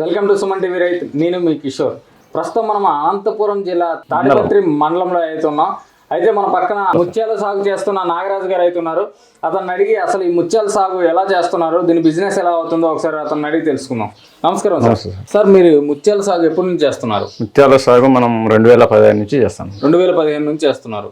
Welcome to Suman TV రైతు. నేను మీ కిషోర్. ప్రస్తుతం మనం అనంతపురం జిల్లా తాడిపత్రి మండలంలో అయితే ఉన్నాం. అయితే మన పక్కన ముత్యాల సాగు చేస్తున్న నాగరాజు గారు అయితే ఉన్నారు. అతన్ని అడిగి అసలు ఈ ముత్యాల సాగు ఎలా చేస్తున్నారు? దీని బిజినెస్ ఎలా అవుతుందో ఒకసారి అతన్ని అడిగి తెలుసుకుందాం. నమస్కారం సార్. సార్. మీరు ముత్యాల సాగు ఎప్పటి నుంచి చేస్తున్నారు? ముత్యాల సాగు మనం రెండు వేల పదిహేను నుంచి చేస్తాం. రెండు వేల పదిహేను నుంచి చేస్తున్నారు.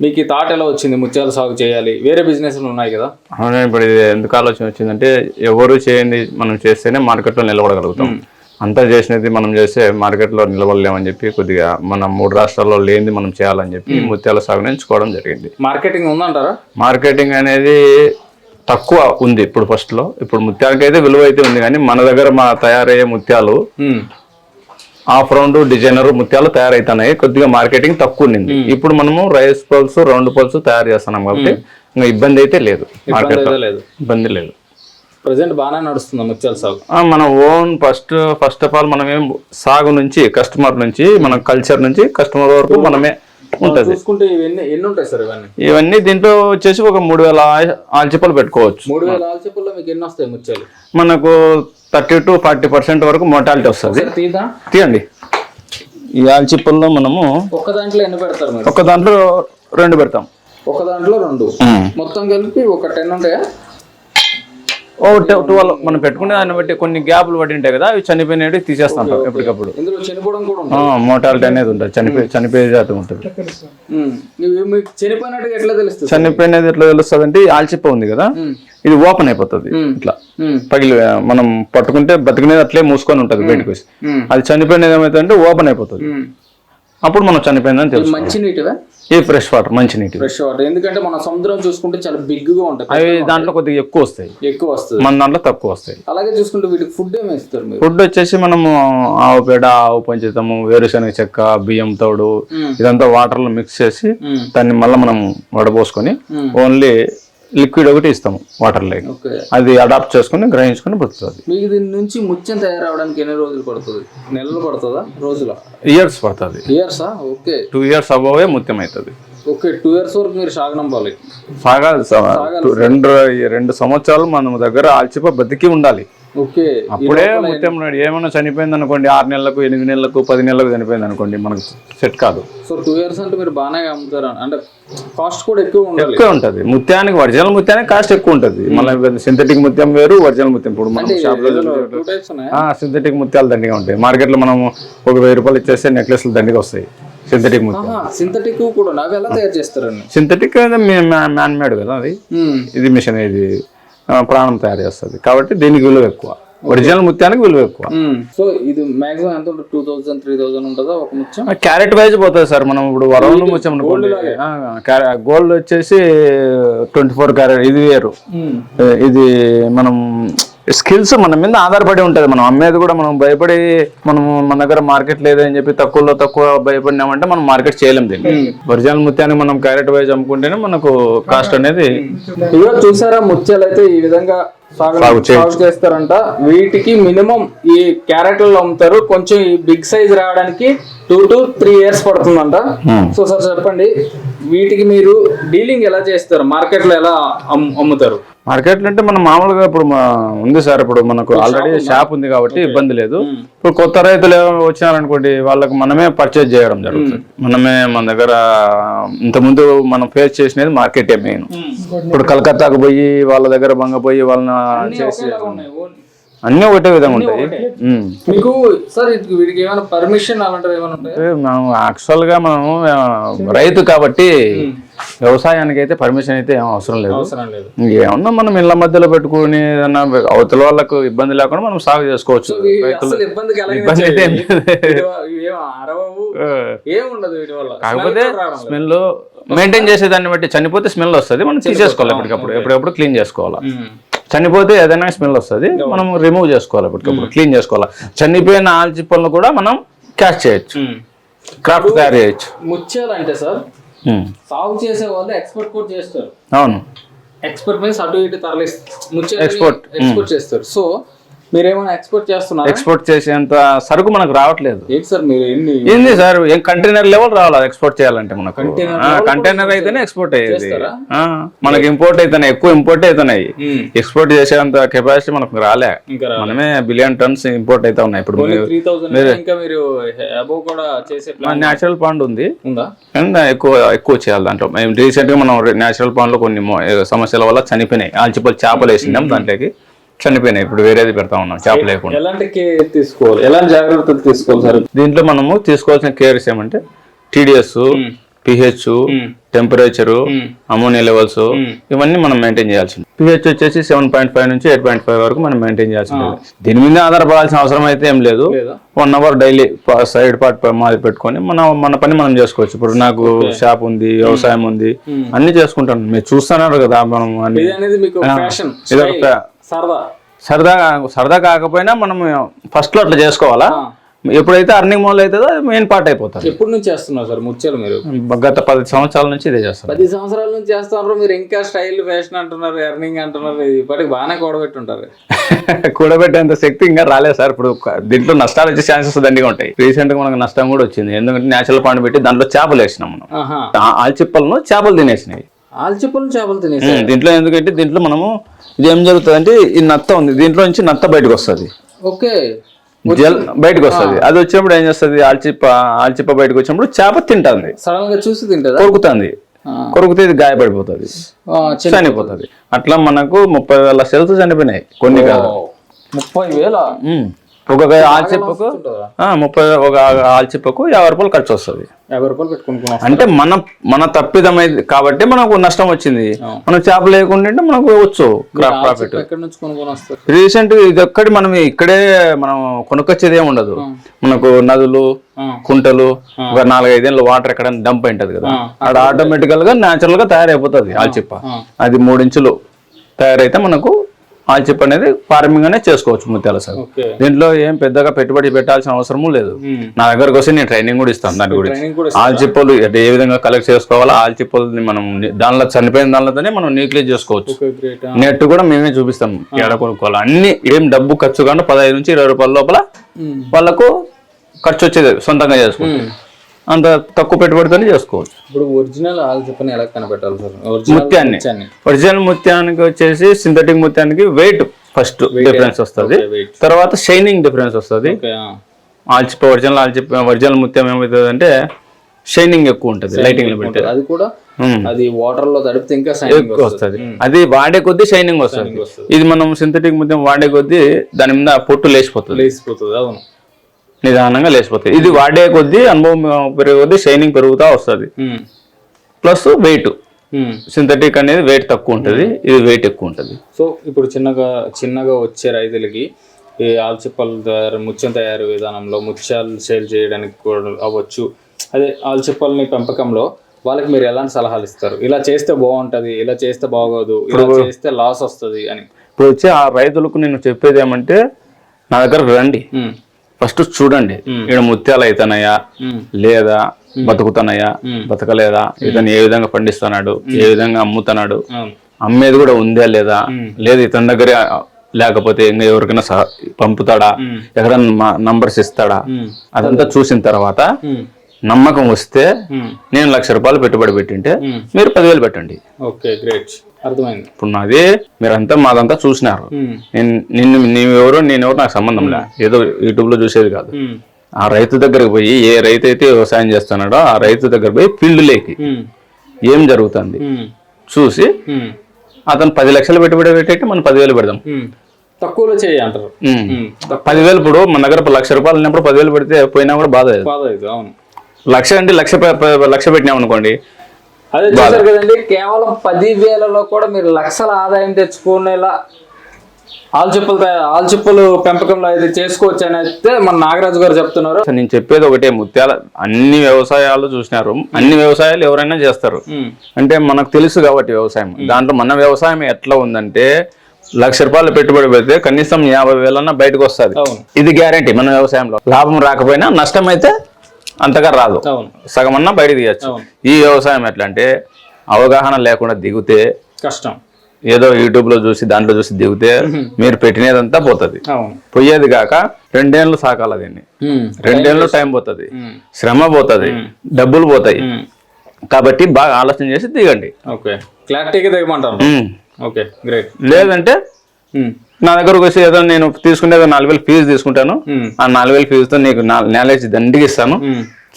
మీకు ఈ థాట్ ఎలా వచ్చింది? ముత్యాల సాగు చేయాలి. వేరే బిజినెస్లు ఉన్నాయి కదా? అవును ఇప్పుడు ఇది ఎందుకు ఆలోచన వచ్చిందంటే ఎవరు చేయండి మనం చేస్తేనే మార్కెట్లో నిలబడగలుగుతాం. అంతా చేసినది మనం చేస్తే మార్కెట్లో నిలబడలేమని చెప్పి కొద్దిగా మన మూడు రాష్ట్రాల్లో లేనిది మనం చేయాలని చెప్పి ముత్యాల సాగుని ఎంచుకోవడం జరిగింది. మార్కెటింగ్ ఉందంటారా? మార్కెటింగ్ అనేది తక్కువ ఉంది ఇప్పుడు ఫస్ట్లో. ఇప్పుడు ముత్యాలకైతే విలువ అయితే ఉంది కానీ మన దగ్గర మా తయారయ్యే ముత్యాలు. హాఫ్ రౌండ్ డిజైనర్ ముత్యాలు తయారైతున్నాయి. కొద్దిగా మార్కెటింగ్ తక్కువ ఉండింది. ఇప్పుడు మనము రైస్ పల్స్ రౌండ్ పల్స్ తయారు చేస్తున్నాం కాబట్టి ఇంకా ఇబ్బంది అయితే లేదు మార్కెట్ ఇబ్బంది లేదు. ప్రజెంట్ బాగానే నడుస్తుంది ముత్యాల సాగు. మన own first first of all మనం ఏం సాగు నుంచి కస్టమర్ నుంచి మన కల్చర్ నుంచి కస్టమర్ వరకు మనమే ఉంటది. చూసుకుంటే ఇవన్నీ ఎన్ని ఉంటాయి సార్ ఇవన్నీ? ఇవన్నీ దీంట్లో వచ్చేసి ఒక మూడు వేల ఆల్చిప్పలు పెట్టుకోవచ్చు. మూడు వేల ఆల్చిప్పుల్లో మీకు ఎన్ని వస్తాయి ముత్యాలు? మనకు థర్టీ టు ఫార్టీ పర్సెంట్ వరకు మోటాలిటీ వస్తుంది. తీయండి. ఈ ఆల్చిప్పల్లో మనము ఒక్క దాంట్లో ఎన్ని పెడతారు ఒక దాంట్లో రెండు పెడతాం. ఒక దాంట్లో రెండు. మొత్తం కలిపి ఒక టెన్ ఉంటాయా? ఓ ట్వెల్వ్ మనం పెట్టుకునే దాన్ని బట్టి కొన్ని గ్యాప్లు పడి ఉంటాయి కదా అవి చనిపోయినవి తీసేస్తుంటాం ఎప్పటికప్పుడు. మోటాలిటీ అనేది ఉంటుంది. చనిపోయి చనిపోయే జాతి ఉంటుంది. చనిపోయినది ఎట్లా తెలుస్తుంది అంటే ఆల్చిప్ప ఉంది కదా ఇది ఓపెన్ అయిపోతుంది ఇట్లా. పగిలి మనం పట్టుకుంటే బతికినది అట్లే మూసుకొని ఉంటుంది బయటకు వచ్చి. అది చనిపోయినది ఏమైతుందంటే ఓపెన్ అయిపోతుంది. అప్పుడు మనం చనిపోయిందని తెలుసు మంచి ఈ ఫ్రెష్ వాటర్ మంచి నీటి ఫ్రెష్ వాటర్. ఎందుకంటే మన సముద్రం చూసుకుంటే చాలా బిగ్గా ఉంటుంది అవి దాంట్లో కొద్దిగా ఎక్కువ వస్తాయి. ఎక్కువ వస్తుంది. మన దాంట్లో తక్కువ వస్తాయి. అలాగే చూసుకుంటే వీటికి ఫుడ్ ఏమి ఇస్తారు మీరు? ఫుడ్ వచ్చేసి మనము ఆవు పేడ ఆవు పంచితము వేరుశనగ చెక్క బియ్యం తోడు. ఇదంతా వాటర్లో మిక్స్ చేసి. దాన్ని మళ్ళీ మనం వడపోసుకొని. ఓన్లీ లిక్విడ్ ఒకటి ఇస్తాము వాటర్ లేక అది అడాప్ట్ చేసుకుని గ్రహించుకుని బతుకుతుంది. మీకు దీని నుంచి ముత్యం తయారవడానికి ఎన్ని రోజులు పడుతుంది? నెలలు పడుతుందా? రోజుల? ఇయర్స్ పడుతుంది. ఇయర్సా ఓకే. టూ ఇయర్స్ అబోవే ముత్యం అవుతుంది ఓకే టూ ఇయర్స్ వరకు మీరు సాగనంపాలి సాగా రెండు రెండు సంవత్సరాలు మన దగ్గర ఆల్చిప బతికి ఉండాలి. అప్పుడే ముత్యం నాడు ఏమైనా చనిపోయింది అనుకోండి ఆరు నెలలకు ఎనిమిది నెలలకు పది నెలలకు చనిపోయింది అనుకోండి మనకు సెట్ కాదు. సో టూ ఇయర్స్ అంటే మీరు బాగానే అమ్ముతారు అంటే కాస్ట్ కూడా ఎక్కువ ఎక్కువ ఉంటది. ముత్యానికి ఒరిజినల్ ముత్యానికి కాస్ట్ ఎక్కువ ఉంటది. మళ్ళీ సింథటిక్ ముత్యం వేరు ఒరిజినల్ ముత్యం. ఇప్పుడు మనం సింథటిక్ ముత్యాలు దండిగా ఉంటాయి. మార్కెట్లో మనం ఒక వెయ్యి రూపాయలు ఇచ్చేస్తే నెక్లెస్లు దండిగా వస్తాయి. సింథటిక్ ముత్యం. సింథటిక్ కూడా. ఎలా తయారు చేస్తారండి సింథటిక్ మ్యాన్ మేడ్ కదా అది. మ్మ్. ఇది మిషన్ ఇది ప్రాణం తయారు చేస్తుంది. కాబట్టి దీనికి విలువ ఎక్కువ. ఒరిజినల్ ముత్యానికి విలువ ఎక్కువ. సో ఇది మాక్సిమం ఎంత ఉంటుంది? టూ థౌసండ్ త్రీ థౌసండ్ ఉంటుందా ఒక ముత్యం? క్యారెట్ వైజ్ పోతుంది సార్. మనం ఇప్పుడు వరవలు ముత్యం గోల్డ్ వచ్చేసి ట్వంటీ ఫోర్ క్యారెట్ ఇది వేరు. ఇది మనం స్కిల్స్ మన మీద ఆధారపడి ఉంటది. మనం అమ్మేది కూడా మనం భయపడి మనం మన దగ్గర మార్కెట్ లేదని చెప్పి తక్కువలో తక్కువ భయపడినామంటే మనం మార్కెట్ చేయలేం దీన్ని. ఒరిజినల్ ముత్యాన్ని మనం క్యారెట్ వైజ్ అమ్ముకుంటేనే మనకు కాస్ట్ అనేది చూసారా ముత్యాలు అయితే ఈ విధంగా. సాగు చేస్తారంట. వీటికి మినిమం ఈ క్యారెట్లలో అమ్ముతారు. కొంచెం ఈ బిగ్ సైజ్ రావడానికి టూ టు త్రీ ఇయర్స్ పడుతుందంట. సో సార్ చెప్పండి. వీటికి మీరు డీలింగ్ ఎలా చేస్తారు? మార్కెట్లో ఎలా అమ్- అమ్ముతారు? మార్కెట్ అంటే మనం మామూలుగా ఇప్పుడు ఉంది సార్ ఇప్పుడు మనకు ఆల్రెడీ షాప్ ఉంది? కాబట్టి ఇబ్బంది లేదు. ఇప్పుడు కొత్త రైతులు వచ్చినారనుకోండి వాళ్ళకి మనమే పర్చేజ్ చేయడం జరుగుతుంది. మనమే మన దగ్గర ఇంతకుముందు మనం ఫేస్ చేసినది మార్కెటే మెయిన్ ఇప్పుడు కలకత్తాకు పోయి వాళ్ళ దగ్గర బంగపోయి వాళ్ళని చేసి అన్నీ ఒకటే విధంగా ఉంటాయి. మీకు సార్ వీటికి ఏమైనా పర్మిషన్ అలాంటివి ఏమైనా ఉంటాయి అంటే మనం యాక్చువల్గా మనం రైతు కాబట్టి వ్యవసాయానికి అయితే పర్మిషన్ అయితే ఏం అవసరం లేదు. అవసరం లేదు. ఏమన్నా మనం ఇళ్ళ మధ్యలో పెట్టుకుని ఏదన్నా అవతల వాళ్ళకు ఇబ్బంది లేకుండా మనం సాగు చేసుకోవచ్చు. ఇబ్బంది అయితే కాకపోతే. స్మెల్ మెయింటైన్ చేసే దాన్ని బట్టి చనిపోతే స్మెల్ వస్తుంది మనం తీసేసుకోవాలి ఎప్పటికప్పుడు. ఎప్పుడెప్పుడు క్లీన్ చేసుకోవాలి. చనిపోతే ఏదైనా స్మెల్ వస్తుంది. మనం రిమూవ్ చేసుకోవాలి ఎప్పటికప్పుడు క్లీన్ చేసుకోవాలి. చనిపోయిన ఆల్చిప్పలను కూడా మనం క్యాష్ చేయొచ్చు. క్రాఫ్ట్ తయారు చేయొచ్చు. అంటే సార్ ఉమ్. సాగు చేసే వాళ్ళు ఎక్స్పోర్ట్ కూడా చేస్తారు. అవును. ఎక్స్పోర్ట్ మీన్స్ అటు ఇటు తరలిస్తారు Export. ఎక్స్పోర్ట్ చేస్తారు. సో మీరేమైనా ఎక్స్పోర్ట్ చేస్తున్నారా? ఎక్స్పోర్ట్ చేసేంత సరుకు మనకు రావట్లేదు. ఏంటి సార్ మీరు ఎన్ని ఏంది సార్ ఏం కంటైనర్ లెవెల్ రావాలి ఎక్స్పోర్ట్ చేయాలంటే మనకు? కంటైనర్ అయితేనే ఎక్స్పోర్ట్ అయ్యేది. మనకి ఇంపోర్ట్ అయితేనే ఎక్కువ ఇంపోర్ట్ అవుతున్నాయి Hmm. ఎక్స్పోర్ట్ చేసేంత కెపాసిటీ మనకు రాలే. మనమే బిలియన్ టన్స్ ఇంపోర్ట్ అయితే ఉన్నాయి. ఇప్పుడు ఓన్లీ త్రీ థౌసండ్ ఇంకా మీరు అబౌవ్ కూడా చేసే ప్లాన్ న్యాచురల్ పాండ్ ఉంది. ఎక్కువ ఎక్కువ చేయాలి దాంట్లో. మేము రీసెంట్గా మనం న్యాచురల్ పాండ్లో కొన్ని సమస్యల వల్ల చనిపోయినాయి. ఆల్చిపల్ చేపలు వేసినాం దాంట్లోకి. చనిపోయినాయి ఇప్పుడు వేరేది పెడతా ఉన్నాం చేప లేకుండా. ఎలాంటి కేర్ తీసుకోవాలి? ఎలాంటి జాగ్రత్తలు తీసుకోవాలి సార్? దీంట్లో మనము తీసుకోవాల్సిన కేర్స్ ఏమంటే TDS pH temperature ammonia levels ఇవన్నీ మనం మెయింటైన్ చేయాల్సింది. పిహెచ్ వచ్చేసి సెవెన్ పాయింట్ ఫైవ్ నుంచి ఎయిట్ పాయింట్ ఫైవ్ వరకు మనం మెయింటైన్ చేయాల్సింది. దీని మీద ఆధారపడాల్సిన అవసరం అయితే ఏం లేదు. One hour daily side part మాది పెట్టుకొని మన మన పని మనం చేసుకోవచ్చు. ఇప్పుడు నాకు షాప్ ఉంది వ్యవసాయం ఉంది అన్ని చేసుకుంటాను. మీరు చూస్తున్నారు కదా మనం ఇది ఒక సరదా. సరదా సరదా కాకపోయినా మనం ఫస్ట్లో అట్లా చేసుకోవాలా? ఎప్పుడైతే అర్నింగ్ మొదలు అవుతుందో మెయిన్ పార్ట్ అయిపోతుంది. ఎప్పటి నుంచి చేస్తున్నారు సార్ ముత్యాలు మీరు? గత పది సంవత్సరాల నుంచి ఇదే చేస్తాను పది సంవత్సరాల నుంచి చేస్తున్నారు మీరు ఇంకా స్టైల్ ఫ్యాషన్ అంటున్నారు ఎర్నింగ్ అంటున్నారు ఇప్పటికి బాగానే కూడబెట్టుంటారు. కూడబెట్టేంత శక్తి ఇంకా రాలేదు సార్. ఇప్పుడు దీంట్లో నష్టాలు వచ్చే ఛాన్సెస్ దండిగా ఉంటాయి. రీసెంట్గా మనకు నష్టం కూడా వచ్చింది. ఎందుకంటే నేచురల్ పాండ్ పెట్టి దాంట్లో చేపలు వేసినాం మనం. ఆల్చిప్పలను చేపలు తినేసినాయి. ఆల్చిప్పలు చేపలు తినేసి దీంట్లో ఎందుకంటే దీంట్లో మనము ఇది ఏం జరుగుతుంది అంటే ఈ నత్త ఉంది. దీంట్లో నుంచి నత్త బయటకు వస్తుంది. ఓకే. జల్ బయటకు వస్తుంది. అది వచ్చినప్పుడు ఏం చేస్తుంది? ఆల్చిప్ప ఆల్చిప్ప బయటకు వచ్చినప్పుడు చేప తింటుంది. సడన్గా చూసి తింటుందా? కొరుకుతుంది. కొరుకుతే ఇది గాయపడిపోతుంది. చనిపోతుంది. అట్లా మనకు ముప్పై వేల సెల్స్ చనిపోయినాయి. కొన్ని కాదు. ముప్పై వేల? ఒక ఆల్చిప్పకు ముప్పై ఒక ఆల్చిప్పకు యాభై రూపాయలు ఖర్చు వస్తుంది. యాభై రూపాయలు అంటే మన మన తప్పిదమైంది కాబట్టి మనకు నష్టం వచ్చింది. మనం చేప లేకుండా మనకు వచ్చు క్రాప్ ప్రాఫిట్. రీసెంట్ ఇది ఒక్కటి మనం ఇక్కడే మనం కొనుక్కొచ్చేది ఏమి ఉండదు. మనకు నదులు. కుంటలు ఒక నాలుగైదేళ్ళు వాటర్ ఎక్కడ డంప్ అయింటది కదా. అక్కడ ఆటోమేటికల్గా న్యాచురల్గా తయారైపోతుంది ఆల్చిప్ప అది మూడించులు తయారైతే మనకు ఆల్చిప్ప అనేది ఫార్మింగ్ అనేది చేసుకోవచ్చు ముత్యాల సాగు ఓకే. దీంట్లో ఏం పెద్దగా పెట్టుబడి పెట్టాల్సిన అవసరము లేదు. నా దగ్గరకు వస్తే నేను ట్రైనింగ్ కూడా ఇస్తాను దాని గురించి. ఆల్చిప్పలు ఏ విధంగా కలెక్ట్ చేసుకోవాలో ఆల్చిప్పల్ని మనం దానిలో చనిపోయిన దానిలోనే మనం న్యూక్లియర్ చేసుకోవచ్చు. నెట్ కూడా మేమే చూపిస్తాం. ఎక్కడ కొనుక్కోవాలి. అన్ని ఏం డబ్బు ఖర్చు కాకుండా పదహైదు నుంచి ఇరవై రూపాయల లోపల వాళ్ళకు ఖర్చు వచ్చేది సొంతంగా చేసుకోవచ్చు. అంత తక్కువ పెట్టుబడితోనే చేసుకోవచ్చు. ఇప్పుడు ఒరిజినల్ ఆల్చిప్పని ఎలా కనిపెట్టాలి సార్? ముత్యాన్ని. ఒరిజినల్ ముత్యానికి వచ్చేసి సింథటిక్ ముత్యానికి వెయిట్ ఫస్ట్ డిఫరెన్స్ వస్తుంది. తర్వాత షైనింగ్ డిఫరెన్స్ వస్తుంది. ఆల్చిప్ప ఒరిజినల్ ఆల్చిప్ప ఒరిజినల్ ముత్యం ఏమవుతుంది అంటే షైనింగ్ ఎక్కువ ఉంటుంది లైటింగ్లో పెడితే అది కూడా. అది వాటర్లో తడిపితే ఇంకా ఎక్కువ వస్తుంది. అది వాడే కొద్దీ షైనింగ్ వస్తుంది. ఇది మనం సింథటిక్ ముత్యం వాడే కొద్దీ దాని మీద పొట్టు లేచిపోతుంది. లేసిపోతుంది అవును. నిదానంగా లేచిపోతుంది ఇది వాడే కొద్దీ అనుభవం పెరిగే కొద్దీ షైనింగ్ పెరుగుతూ వస్తుంది. Plus weight. సింథటిక్ అనేది వెయిట్ తక్కువ ఉంటుంది. ఇది వెయిట్ ఎక్కువ ఉంటుంది. సో ఇప్పుడు చిన్నగా చిన్నగా వచ్చే రైతులకి ఈ ఆల్చిప్పల తయారు ముత్యం తయారు విధానంలో ముత్యాలు సేల్ చేయడానికి కూడా అవ్వచ్చు. అదే ఆల్చిప్పల్ని పెంపకంలో వాళ్ళకి మీరు ఎలాంటి సలహాలు ఇస్తారు? ఇలా చేస్తే బాగుంటది ఇలా చేస్తే బాగోదు ఇలా చేస్తే లాస్ వస్తుంది అని. ఇప్పుడు వచ్చి ఆ రైతులకు నేను చెప్పేది ఏమంటే నా దగ్గరకు రండి. ఫస్ట్ చూడండి ఇక్కడ ముత్యాలు అవుతున్నాయా ఉమ్. లేదా బతుకుతున్నాయా బతకలేదా ఇతను ఏ విధంగా పండిస్తున్నాడు ఏ విధంగా అమ్ముతున్నాడు. అమ్మేది కూడా ఉందా లేదా లేదు ఇతని దగ్గర లేకపోతే ఇంకా ఎవరికైనా పంపుతాడా ఎక్కడైనా నంబర్స్ ఇస్తాడా. అదంతా చూసిన తర్వాత. నమ్మకం వస్తే. నేను లక్ష రూపాయలు పెట్టుబడి పెట్టింటే. మీరు పదివేలు పెట్టండి ఓకే గ్రేట్ అర్థమైంది ఇప్పుడు నాది మీరంతా మాదంతా చూసినారు నిన్ను నీవెవరో నేనెవరో నాకు సంబంధం లే ఏదో యూట్యూబ్లో చూసేది కాదు. ఆ రైతు దగ్గరకు పోయి ఏ రైతు అయితే వ్యవసాయం చేస్తున్నాడో ఆ రైతు దగ్గర పోయి ఫీల్డ్ లేకి. ఏం జరుగుతుంది. చూసి. అతను పది లక్షలు పెట్టుబడి పెట్టేటి మనం పదివేలు పెడదాం. తక్కువలో చేయి అంటారు. పదివేలు ఇప్పుడు మన దగ్గర లక్ష రూపాయలు ఉన్నప్పుడు పదివేలు పెడితే పోయినా కూడా బాధ బాధ అవును లక్ష అంటే లక్ష లక్ష పెట్టినాం అనుకోండి. అదే చూసారు కదండి కేవలం పది వేలలో కూడా మీరు లక్షల ఆదాయం తెచ్చుకునేలా ఆల్చిప్పలు ఆల్చిప్పలు పెంపకంలో అయితే చేసుకోవచ్చు అని అయితే మన నాగరాజు గారు చెప్తున్నారు. నేను చెప్పేది ఒకటే ముత్యాల అన్ని వ్యవసాయాలు చూసినారు. అన్ని వ్యవసాయాలు ఎవరైనా చేస్తారు. అంటే మనకు తెలుసు కాబట్టి వ్యవసాయం. దాంట్లో మన వ్యవసాయం ఎట్లా ఉందంటే లక్ష రూపాయలు పెట్టుబడి పెడితే కనీసం యాభై వేలన్నా బయటకు వస్తుంది. ఇది గ్యారంటీ మన వ్యవసాయంలో. లాభం రాకపోయినా నష్టం అయితే అంతగా రాదు. సగం అన్నా బయట తీయచ్చు. ఈ వ్యవసాయం ఎట్లా అంటే అవగాహన లేకుండా దిగితే కష్టం. ఏదో యూట్యూబ్లో చూసి దాంట్లో చూసి దిగితే మీరు పెట్టినదంతా పోతుంది. పోయేది కాక రెండేళ్ళు సాకాల దీన్ని. రెండేళ్ళు టైం పోతుంది. శ్రమ పోతుంది. డబ్బులు పోతాయి. కాబట్టి బాగా ఆలోచన చేసి దిగండి. ఓకే. క్లారిటీగా దిగమంటాను ఉమ్. ఓకే. గ్రేట్ లేదంటే నా దగ్గరకు వచ్చి ఏదో నేను తీసుకునేది నాలుగు వేలు ఫీజు తీసుకుంటాను. ఆ నాలుగు వేలు ఫీజుతో నీకు నాలెడ్జ్ దండికి ఇస్తాను.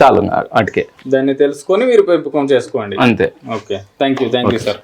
చాలు అటుకే. దాన్ని తెలుసుకొని మీరు పెంపకం చేసుకోండి. అంతే. Okay. Thank you thank you sir